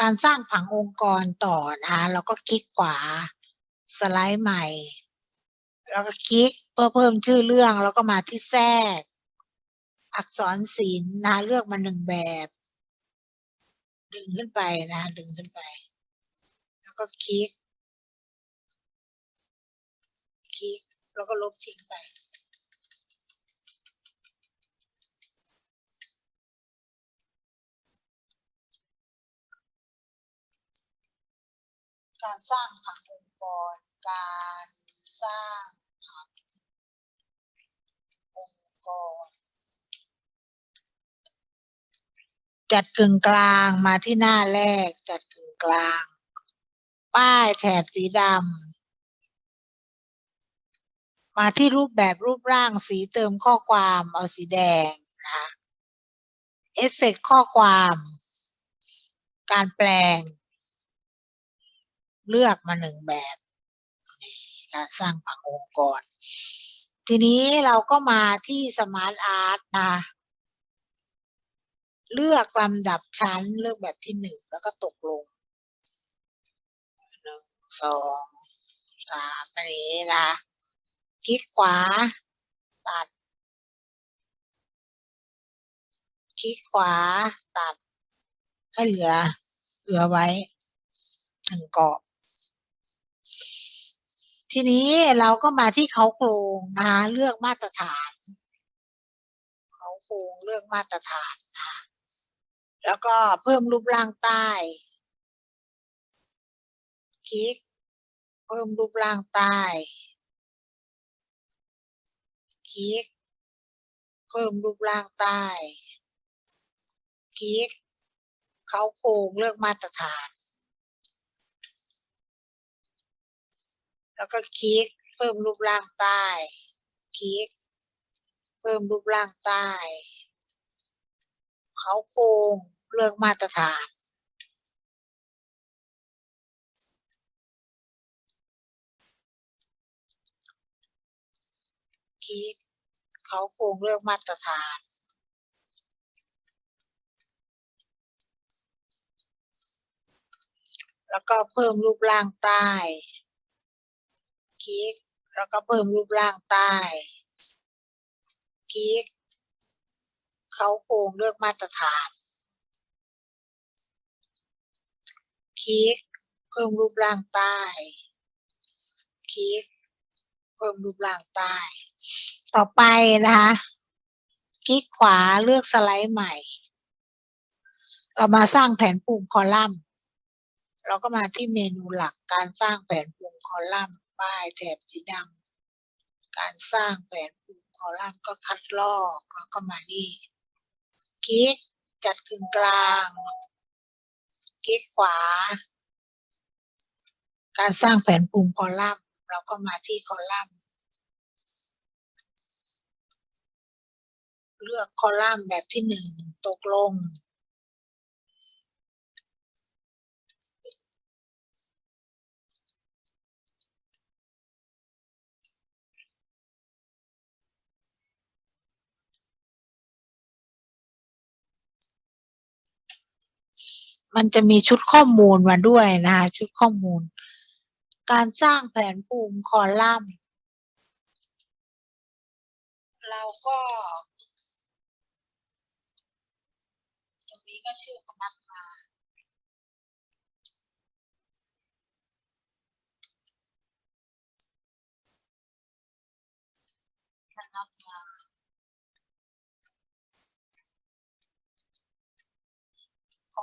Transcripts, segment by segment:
การสร้างผังองค์กรต่อนะคะเราก็คลิกขวาสไลด์ใหม่ แล้วก็คลิกเพื่อเพิ่มชื่อเรื่องแล้วก็มาที่แทรก อักษรศิลป์นะเลือกมาหนึ่งแบบ ดึงขึ้นไปนะดึงขึ้นไป แล้วก็คลิก คลิกแล้วก็ลบทิ้งไป การสร้างผังองค์กร การสร้างผังองค์กร จัดกึ่งกลางมาที่หน้าแรก จัดกึ่งกลาง ป้ายแถบสีดำมาที่รูปแบบรูปร่างสีเติมข้อความเอาสีแดงนะเอฟเฟกต์ข้อความ การแปลง เลือกมาหนึ่งแบบการสร้างผังองค์กร ทีนี้เราก็มาที่สมาร์ทอาร์ตนะเลือกลำดับชั้นเลือกแบบที่หนึ่งแล้วก็ตกลงหนึ่งสองสามนนี้นะคลิกขวา ตัด คลิกขวา ตัด ให้เหลือ เหลือไว้หนึ่งกรอบ ทีนี้เราก็มาที่เขาโครงนะคะเลือกมาตรฐาน เขาโครงเลือกมาตรฐานนะคะแล้วก็เพิ่มรูปร่างใต้ คลิก เพิ่มรูปร่างใต้ คลิก เพิ่มรูปร่างใต้ คลิก เขาโครงเลือกมาตรฐาน แล้วก็คลิกเพิ่มรูปร่างใต้ คลิก เพิ่มรูปร่างใต้ เขาโครงเลือกมาตรฐาน คลิก เขาโครงเลือกมาตรฐานแล้วก็เพิ่มรูปร่างใต้ คลิก แล้วก็เพิ่มรูปร่างใต้ คลิก เขาโครงเลือกมาตรฐาน คลิก เพิ่มรูปร่างใต้ คลิก เพิ่มรูปร่างใต้ ต่อไปนะคะ คลิกขวาเลือกสไลด์ใหม่ เรามาสร้างแผนภูมิคอลัมน์เราก็มาที่เมนูหลักการสร้างแผนภูมิคอลัมน์ ป้ายแถบสีดำการสร้างแผนภูมิคอลัมน์ก็คัดลอกแล้วก็มานี่คลิกจัดกึ่งกลางคลิกขวา การสร้างแผนภูมิคอลัมน์เราก็มาที่คอลัมน์ เลือกคอลัมน์แบบที่หนึ่งตกลง มันจะมีชุดข้อมูลมาด้วยนะคะชุดข้อมูล การสร้างแผนภูมิคอลัมน์ เราก็ตรงนี้ก็ชื่อพนักงานพนักงาน คอ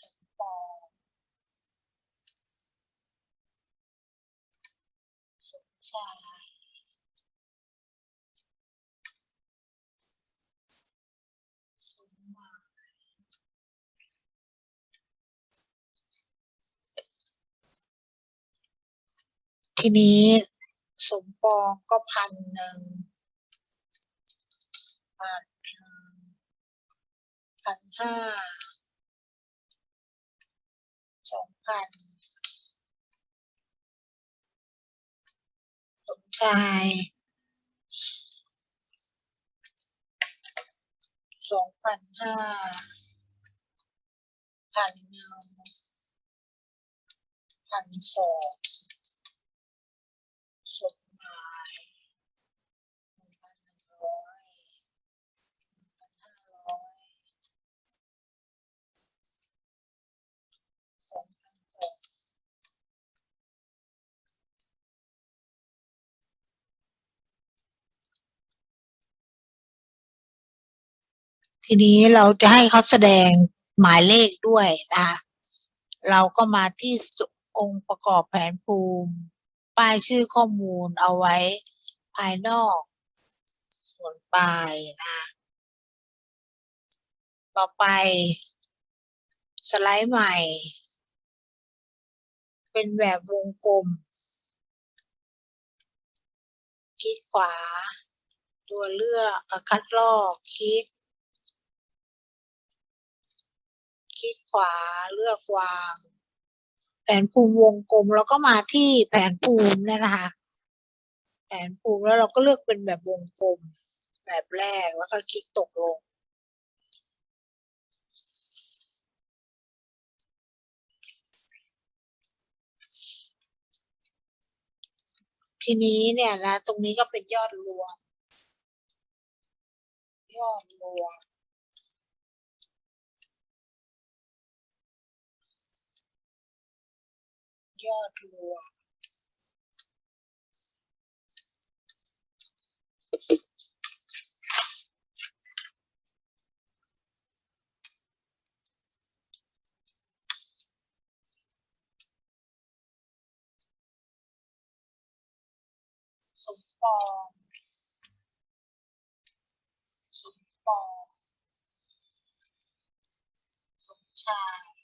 สมปองสมชาสมมาทีนี้สมปองก็พันหนึ่งพันพันห้า สนสมชายสองพันห้าพันหนึ่งพันสองสมหมายหนึ่งพันหนึ่งร้อยหนึ่งพันห้าร้อยสองพันสอง ทีนี้เราจะให้เขาแสดงหมายเลขด้วยนะคะเราก็มาที่องค์ประกอบแผนภูมิ ป้ายชื่อข้อมูลเอาไว้ภายนอก ส่วนปลายนะต่อไป สไลด์ใหม่ เป็นแบบวงกลม คลิกขวา ตัวเลือกคัดลอกคลิก คลิกขวาเลือกวาง แผนภูมิวงกลมแล้วก็มาที่แผนภูมิเนี่ยนะคะ แผนภูมิแล้วเราก็เลือกเป็นแบบวงกลม แบบแรกแล้วก็คลิกตกลง ทีนี้เนี่ยนะ ตรงนี้ก็เป็นยอดรวม ยอดรวม ยอดรวมสมปองสมปองสมชาย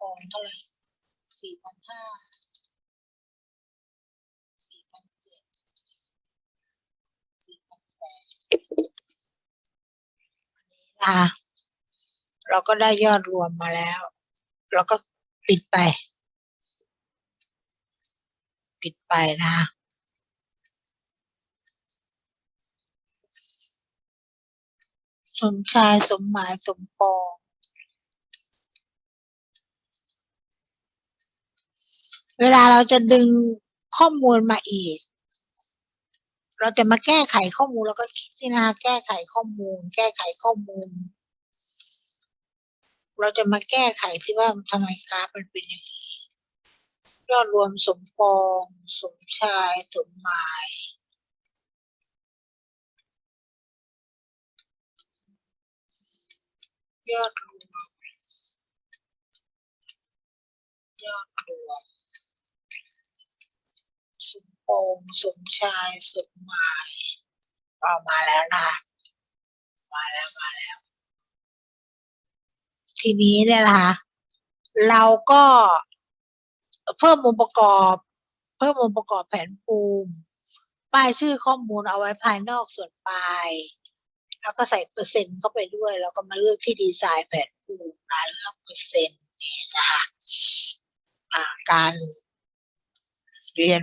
ปองเท่าไหร่สี่พันห้าสี่พันเจ็ดสี่พันแปดนะคะเราก็ได้ยอดรวมมาแล้ว เราก็ปิดไป ปิดไปนะคะสมชายสมหมายสมปอง เวลาเราจะดึงข้อมูลมาอีก เราจะมาแก้ไขข้อมูลเราก็คลิกที่นะคะแก้ไขข้อมูล แก้ไขข้อมูล เราจะมาแก้ไขที่ว่าทำไมกราฟมันเป็นอย่างนี้ยอดรวมสมปองสมชายสมหมายยอดรวมยอดรวม สมปองสมชายสมหมายออกมาแล้วนะคะมาแล้วมาแล้ว ทีนี้เนี่ยนะคะเราก็เพิ่มองค์ประกอบ เพิ่มองค์ประกอบแผนภูมิป้ายชื่อข้อมูลเอาไว้ภายนอกส่วนปลายแล้วก็ใส่เปอร์เซ็นต์เข้าไปด้วย แล้วก็มาเลือกที่ดีไซน์แผนภูมินะเลือกเปอร์เซ็นต์นี่นะคะการเรียน